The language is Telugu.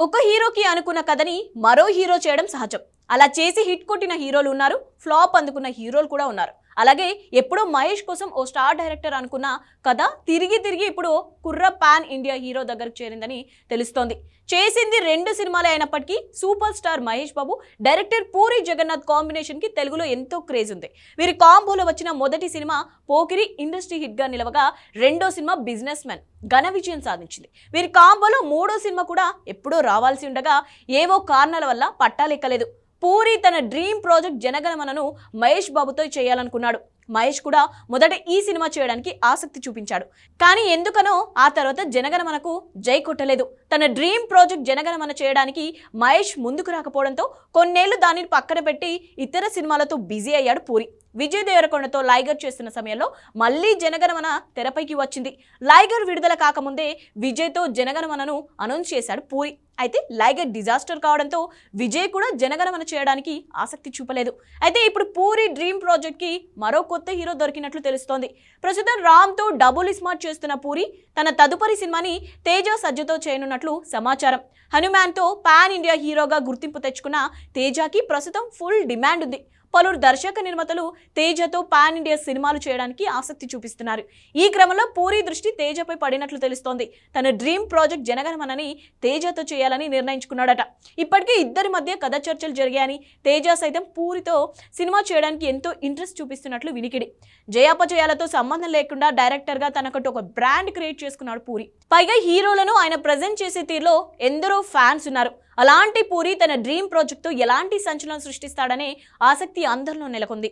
ఒక హీరోకి అనుకున్న కథని మరో హీరో చేయడం సహజం. అలా చేసి హిట్ కొట్టిన హీరోలు ఉన్నారు ఫ్లాప్ అందుకున్న హీరోలు కూడా ఉన్నారు. అలాగే ఎప్పుడో మహేష్ కోసం ఓ స్టార్ డైరెక్టర్ అనుకున్న కథ తిరిగి తిరిగి ఇప్పుడు కుర్ర పాన్ ఇండియా హీరో దగ్గరకు చేరిందని తెలుస్తోంది. చేసింది రెండు సినిమాలే అయినప్పటికీ super star Mahesh Babu director Puri Jagannath కాంబినేషన్కి తెలుగులో ఎంతో క్రేజ్ ఉంది. వీరి కాంబోలో వచ్చిన మొదటి సినిమా పోకిరి ఇండస్ట్రీ హిట్గా నిలవగా రెండో సినిమా బిజినెస్ మ్యాన్ ఘన విజయం సాధించింది. వీరి కాంబోలో మూడో సినిమా కూడా ఎప్పుడో రావాల్సి ఉండగా ఏవో కారణాల వల్ల పట్టాలెక్కలేదు. పూరి తన డ్రీమ్ ప్రాజెక్ట్ జనగణమనను మహేష్ బాబుతో చేయాలనుకున్నాడు. మహేష్ కూడా మొదట ఈ సినిమా చేయడానికి ఆసక్తి చూపించాడు. కానీ ఎందుకనో ఆ తర్వాత జనగణమనకు జై కొట్టలేదు. తన డ్రీమ్ ప్రాజెక్ట్ జనగణమన చేయడానికి మహేష్ ముందుకు రాకపోవడంతో కొన్నేళ్ళు దానిని పక్కన పెట్టి ఇతర సినిమాలతో బిజీ అయ్యాడు పూరి. విజయ్ దేవరకొండతో లైగర్ చేస్తున్న సమయంలో మళ్ళీ జనగణమన తెరపైకి వచ్చింది. లైగర్ విడుదల కాకముందే విజయ్తో జనగణమనను అనౌన్స్ చేశాడు పూరి. అయితే లైగర్ డిజాస్టర్ కావడంతో విజయ్ కూడా జనగణమన చేయడానికి ఆసక్తి చూపలేదు. అయితే ఇప్పుడు పూరి డ్రీమ్ ప్రాజెక్ట్కి మరో కొత్త హీరో దొరికినట్లు తెలుస్తోంది. ప్రస్తుతం రామ్తో డబుల్ స్మార్ట్ చేస్తున్న పూరి తన తదుపరి సినిమాని తేజ సజ్జతో చేయనున్నట్లు సమాచారం. హనుమాన్తో పాన్ ఇండియా హీరోగా గుర్తింపు తెచ్చుకున్న తేజకి ప్రస్తుతం ఫుల్ డిమాండ్ ఉంది. పలువురు దర్శక నిర్మాతలు తేజతో పాన్ ఇండియా సినిమాలు చేయడానికి ఆసక్తి చూపిస్తున్నారు. ఈ క్రమంలో పూరి దృష్టి తేజపై పడినట్లు తెలుస్తోంది. తన డ్రీమ్ ప్రాజెక్ట్ జనగణమనని తేజతో చేయాలని నిర్ణయించుకున్నాడట. ఇప్పటికే ఇద్దరి మధ్య కథ చర్చలు జరిగాయని తేజ సైతం పూరితో సినిమా చేయడానికి ఎంతో ఇంట్రెస్ట్ చూపిస్తున్నట్లు వినికిడి. జయాపజయాలతో సంబంధం లేకుండా డైరెక్టర్గా తనకంటూ ఒక బ్రాండ్ క్రియేట్ చేసుకున్నాడు పూరి. పైగా హీరోలను ఆయన ప్రజెంట్ చేసే తీరులో ఎందరో ఫ్యాన్స్ ఉన్నారు. అలాంటి పూరి తన డ్రీమ్ ప్రాజెక్ట్తో ఎలాంటి సంచలనం సృష్టిస్తాడనే ఆసక్తి అందరిలో నెలకొంది.